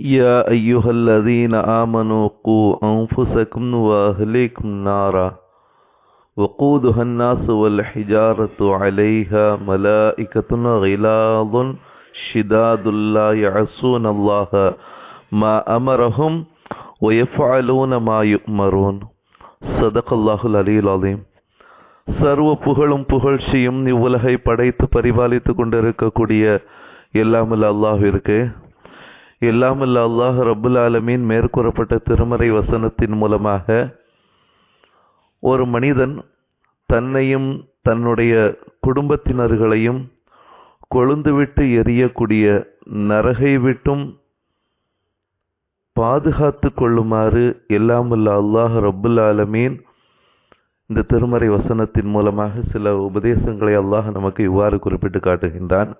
يا أيها الذين آمنوا قوا أنفسكم وأهليكم نارا وقودها الناس والحجارة عليها ملائكة غلاظ شداد لا يعصون الله ما أمرهم ويفعلون ما يؤمرون صدق الله العلي العظيم சர்வ புகழும் புகழ்ச்சியும் இவ்வுலகை படைத்து பரிபாலித்து கொண்டிருக்கக்கூடிய எல்லாமல் எல்லாம் எல்லாமல்ல அல்லாஹ் ரபுல் ஆலமீன் மேற்கூறப்பட்ட திருமறை வசனத்தின் மூலமாக ஒரு மனிதன் தன்னையும் தன்னுடைய குடும்பத்தினர்களையும் கொழுந்துவிட்டு எரியக்கூடிய நரகை விட்டும் பாதுகாத்து கொள்ளுமாறு எல்லாமல்ல அல்லாஹ் ரபுல் ஆலமீன் இந்த திருமறை வசனத்தின் மூலமாக சில உபதேசங்களை அல்லாஹ் நமக்கு இவ்வாறு குறிப்பிட்டு காட்டுகின்றான்.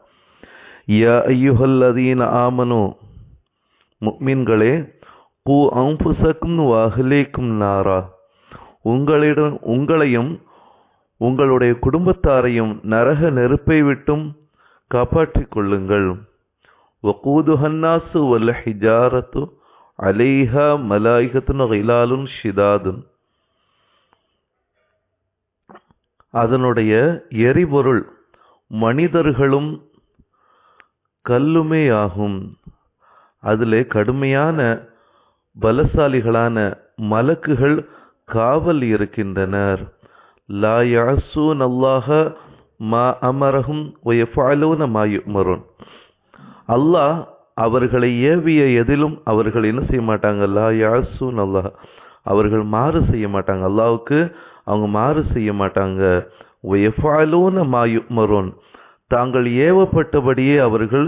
யா ஐயுஹல்லதீன ஆமனு முக்மீன்களே கூ அம்புசக்கும் வாஹலேக்கும் நாரா. உங்களிடம் உங்களையும் உங்களுடைய குடும்பத்தாரையும் நரக நெருப்பை விட்டும் காப்பாற்றிக் கொள்ளுங்கள். வகூதுஹன்னாசு வல்ல ஹிஜாரத்து அலைஹா மலாய்கத்துன் கிலாலுன் ஷிதாதுன். அதனுடைய எரிபொருள் மனிதர்களும் கல்லுமே ஆகும். அதில் கடுமையான பலசாலிகளான மலக்குகள் காவல் இருக்கின்றனர். லா யாசூன் அல்லாஹ மா அமரகும் ஒயஃபாலூன மா யுமருன் அல்லாஹ் அவர்களை ஏவிய எதிலும் அவர்கள் என்ன செய்ய மாட்டாங்க? லா யாசூன் அல்லாஹ். அவர்கள் மாறு செய்ய மாட்டாங்க. அல்லாவுக்கு அவங்க மாறு செய்ய மாட்டாங்க. ஒயஃபாலூன மா யுமருன் தாங்கள் ஏவப்பட்டபடியே அவர்கள்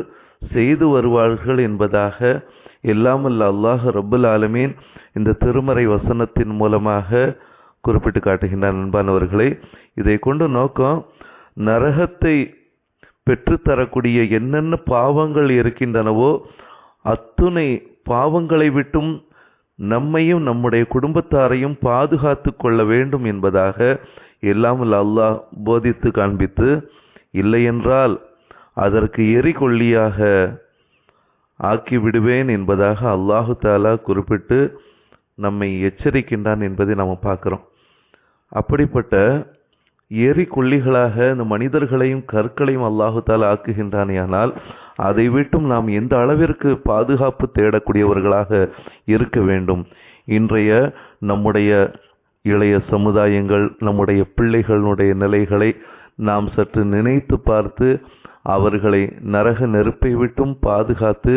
செய்து வருவார்கள் என்பதாக எல்லாமல்ல அல்லாஹ் ரபுல் ஆலமீன் இந்த திருமறை வசனத்தின் மூலமாக குறிப்பிட்டு காட்டுகின்றார் அன்பானவர்களே. இதை கொண்டு நோக்கம் நரகத்தை பெற்றுத்தரக்கூடிய என்னென்ன பாவங்கள் இருக்கின்றனவோ அத்துணை பாவங்களை விட்டும் நம்மையும் நம்முடைய குடும்பத்தாரையும் பாதுகாத்து கொள்ள வேண்டும் என்பதாக எல்லாமல் அல்லாஹ் போதித்து காண்பித்து இல்லையென்றால் அதற்கு எரிகொல்லியாக ஆக்கிவிடுவேன் என்பதாக அல்லாஹு தாலா குறிப்பிட்டு நம்மை எச்சரிக்கின்றான் என்பதை நாம் பார்க்குறோம். அப்படிப்பட்ட எரிகொல்லிகளாக இந்த மனிதர்களையும் கற்களையும் அல்லாஹு தாலா ஆக்குகின்றானேயானால் அதை விட்டும் நாம் எந்த அளவிற்கு பாதுகாப்பு தேடக்கூடியவர்களாக இருக்க வேண்டும்? இன்றைய நம்முடைய இளைய சமுதாயங்கள் நம்முடைய பிள்ளைகளுடைய நிலைகளை நாம் சற்று நினைத்து பார்த்து அவர்களை நரக நெருப்பை விட்டும் பாதுகாத்து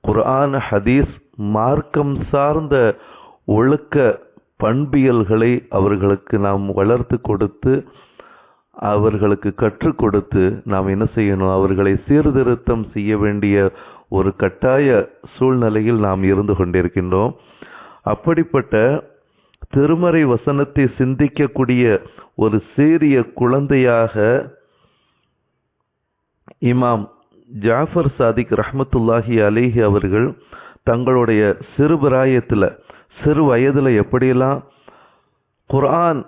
குர்ஆன் ஹதீஸ் மார்க்கம் சார்ந்த ஒழுக்க பண்பியல்களை அவர்களுக்கு நாம் வளர்த்து கொடுத்து அவர்களுக்கு கற்றுக் கொடுத்து நாம் என்ன செய்யணும்? அவர்களை சீர்திருத்தம் செய்ய வேண்டிய ஒரு கட்டாய சூழ்நிலையில் நாம் இருந்து கொண்டிருக்கின்றோம். அப்படிப்பட்ட திருமறை வசனத்தை சிந்திக்கக்கூடிய ஒரு சீரிய குழந்தையாக இமாம் ஜாஃபர் சாதிக் ரஹமத்துல்லாஹி அலேஹி அவர்கள் தங்களுடைய சிறுபிராயத்தில் சிறு வயதில் எப்படியெல்லாம் குர்ஆன்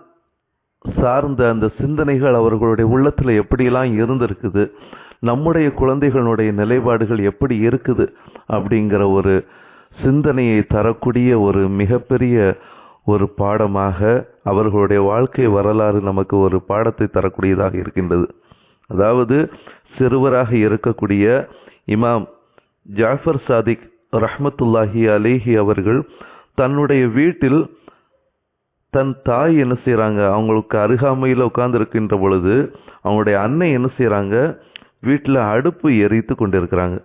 சார்ந்த அந்த சிந்தனைகள் அவர்களுடைய உள்ளத்தில் எப்படியெல்லாம் இருந்திருக்குது நம்முடைய குழந்தைகளுடைய நிலைப்பாடுகள் எப்படி இருக்குது அப்படிங்கிற ஒரு சிந்தனையை தரக்கூடிய ஒரு மிகப்பெரிய ஒரு பாடமாக அவர்களுடைய வாழ்க்கை வரலாறு நமக்கு ஒரு பாடத்தை தரக்கூடியதாக இருக்கின்றது. அதாவது சிறுவராக இருக்கக்கூடிய இமாம் ஜாஃபர் சாதிக் ரஹமத்துல்லாஹி அலேஹி அவர்கள் தன்னுடைய வீட்டில் தன் தாய் என்ன செய்கிறாங்க அவங்களுக்கு அருகாமையில் உட்கார்ந்துருக்கின்ற பொழுது அவங்களுடைய அன்னை என்ன செய்கிறாங்க வீட்டில் அடுப்பு எரித்து கொண்டிருக்கிறாங்க.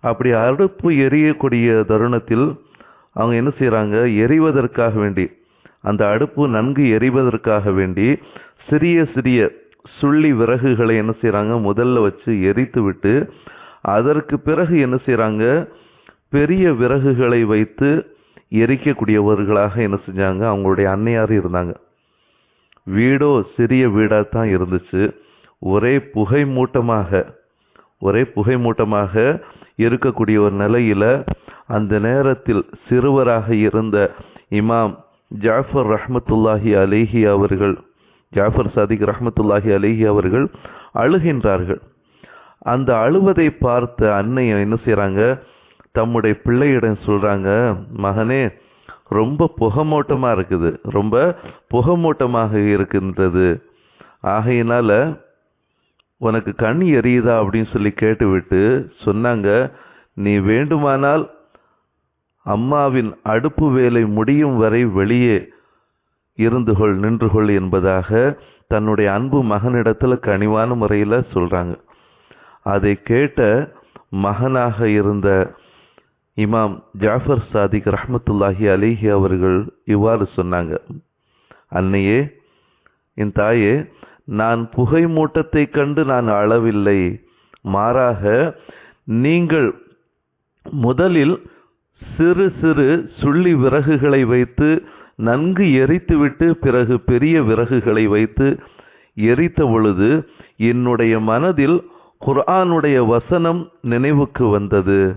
அப்படி அடுப்பு எரியக்கூடிய தருணத்தில் அவங்க என்ன செய்கிறாங்க எரிவதற்காக வேண்டி அந்த அடுப்பு நன்கு எரிவதற்காக வேண்டி சிறிய சிறிய சுள்ளி விறகுகளை என்ன செய்கிறாங்க முதல்ல வச்சு எரித்து விட்டு அதற்கு பிறகு என்ன செய்கிறாங்க பெரிய விறகுகளை வைத்து எரிக்கக்கூடியவர்களாக என்ன செஞ்சாங்க? அவங்களுடைய அன்னையார் இருந்தாங்க. வீடோ சிறிய வீடாக தான் இருந்துச்சு. ஒரே புகை மூட்டமாக ஒரே புகை மூட்டமாக இருக்கக்கூடிய ஒரு நிலையில் அந்த நேரத்தில் சிறுவராக இருந்த இமாம் ஜாஃபர் ரஹ்மத்துல்லாஹி அலேஹி அவர்கள் ஜாஃபர் சாதிக் ரஹமத்துல்லாஹி அலிஹி அவர்கள் அழுகின்றார்கள். அந்த அழுவதை பார்த்த அன்னை என்ன செய்கிறாங்க தம்முடைய பிள்ளையிடம் சொல்கிறாங்க மகனே ரொம்ப புகமூட்டமா இருக்குது. ரொம்ப புகமூட்டமாக இருக்கின்றது. ஆகையினால் உனக்கு கண் எரியுதா? அப்படின்னு சொல்லி கேட்டுவிட்டு சொன்னாங்க நீ வேண்டுமானால் அம்மாவின் அடுப்பு வேலை முடியும் வரை வெளியே இருந்து கொள் நின்று கொள் என்பதாக தன்னுடைய அன்பு மகனிடத்தில் கனிவான முறையில் சொல்கிறாங்க அதை கேட்ட மகனாக இருந்த இமாம் ஜாஃபர் சாதிக் ரஹமத்துல்லாஹி அலிஹி அவர்கள் இவ்வாறு சொன்னாங்க. அன்னையே என் தாயே நான் புகை மூட்டத்தை கண்டு நான் அளவில்லை மாறாக நீங்கள் முதலில் சிறு சிறு சுள்ளி விறகுகளை வைத்து நன்கு எரித்துவிட்டு பிறகு பெரிய விறகுகளை வைத்து எரித்த பொழுது என்னுடைய மனதில் குர்ஆனுடைய வசனம் நினைவுக்கு வந்தது.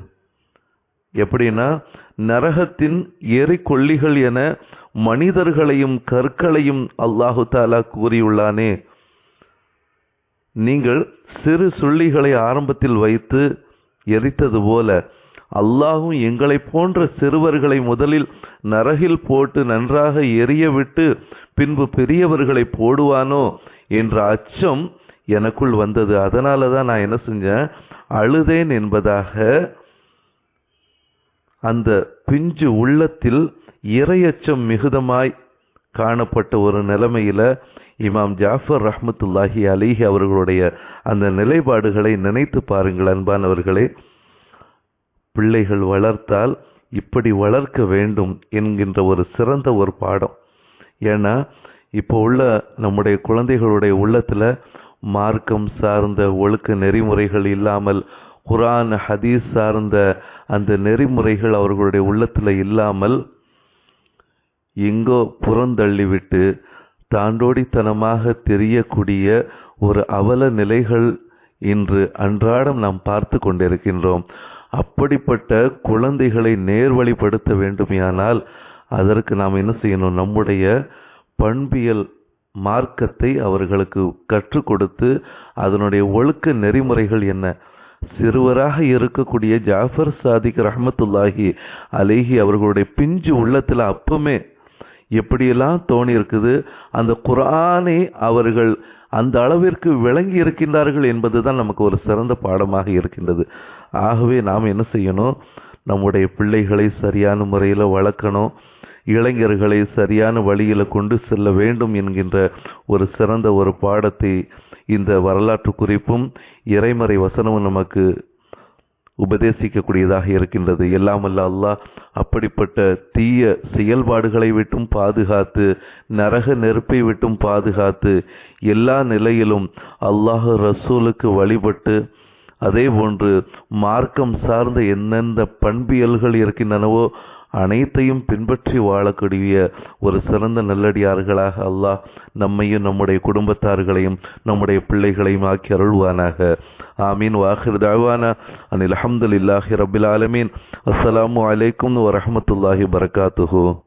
எப்படின்னா நரகத்தின் எரிக்கொல்லிகள் என மனிதர்களையும் கற்களையும் அல்லாஹு தாலா கூறியுள்ளானே. நீங்கள் சிறு சுள்ளிகளை ஆரம்பத்தில் வைத்து எரித்தது போல அல்லாஹும் எங்களை போன்ற சிறுவர்களை முதலில் நரகில் போட்டு நன்றாக எரிய விட்டு பின்பு பெரியவர்களை போடுவானோ என்ற அச்சம் எனக்குள் வந்தது. அதனால தான் நான் என்ன செஞ்சேன்? அழுதேன் என்பதாக அந்த பிஞ்சு உள்ளத்தில் இரையச்சம் மிகுதமாய் காணப்பட்ட ஒரு நிலைமையில இமாம் ஜாஃபர் ரஹ்மத்துல்லாஹி அலிஹி அவர்களுடைய அந்த நிலைப்பாடுகளை நினைத்து பாருங்கள் அன்பானவர்களே. பிள்ளைகள் வளர்த்தால் இப்படி வளர்க்க வேண்டும் என்கின்ற ஒரு சிறந்த ஒரு பாடம். ஏன்னா இப்போ உள்ள நம்முடைய குழந்தைகளுடைய உள்ளத்துல மார்க்கம் சார்ந்த ஒழுக்க நெறிமுறைகள் இல்லாமல் குரான் ஹதீஸ் சார்ந்த அந்த நெறிமுறைகள் அவர்களுடைய உள்ளத்துல இல்லாமல் எங்கோ புறந்தள்ளிவிட்டு தாண்டோடித்தனமாக தெரியக்கூடிய ஒரு அவல நிலைகள் இன்று அன்றாடம் நாம் பார்த்து கொண்டிருக்கின்றோம். அப்படிப்பட்ட குழந்தைகளை நேர்வழிப்படுத்த வேண்டுமையானால் அதற்கு நாம் என்ன செய்யணும்? நம்முடைய பண்பியல் மார்க்கத்தை அவர்களுக்கு கற்றுக் கொடுத்து அதனுடைய ஒழுக்க நெறிமுறைகள் என்ன? சிறுவராக இருக்கக்கூடிய ஜாஃபர் சாதிக் ரஹமத்துல்லாஹி அலேஹி அவர்களுடைய பிஞ்சு உள்ளத்தில் அப்பமே எப்படியெல்லாம் தோணி இருக்குது? அந்த குரானை அவர்கள் அந்த அளவிற்கு விளங்கி இருக்கின்றார்கள் என்பதுதான் நமக்கு ஒரு சிறந்த பாடமாக இருக்கின்றது. ஆகவே நாம் என்ன செய்யணும்? நம்முடைய பிள்ளைகளை சரியான முறையில் வளர்க்கணும். இளைஞர்களை சரியான வழியில் கொண்டு செல்ல வேண்டும் என்கின்ற ஒரு சிறந்த ஒரு பாடத்தை இந்த வரலாற்று குறிப்பும் இறைமறை வசனமும் நமக்கு உபதேசிக்கக்கூடியதாக இருக்கின்றது. எல்லாமல்ல அல்லாஹ் அப்படிப்பட்ட தீய செயல்பாடுகளை விட்டும் பாதுகாத்து நரக நெருப்பை விட்டும் பாதுகாத்து எல்லா நிலையிலும் அல்லாஹ் ரசூலுக்கு வழிபட்டு அதே போன்று மார்க்கம் சார்ந்த எந்தெந்த பண்பியல்கள் இருக்கின்றனவோ அனைத்தையும் பின்பற்றி வாழக்கூடிய ஒரு சிறந்த நல்லடியார்களாக அல்லாஹ் நம்மையும் நம்முடைய குடும்பத்தார்களையும் நம்முடைய பிள்ளைகளையும் ஆக்கி அருள்வானாக. ஆமீன். வாஹிர் தாவானா அனில் அஹமதுல்லாஹி ரபில் ஆலமீன். அஸ்ஸலாமு வலைக்கம் வரமத்துல்லாஹி வரகாத்துஹூ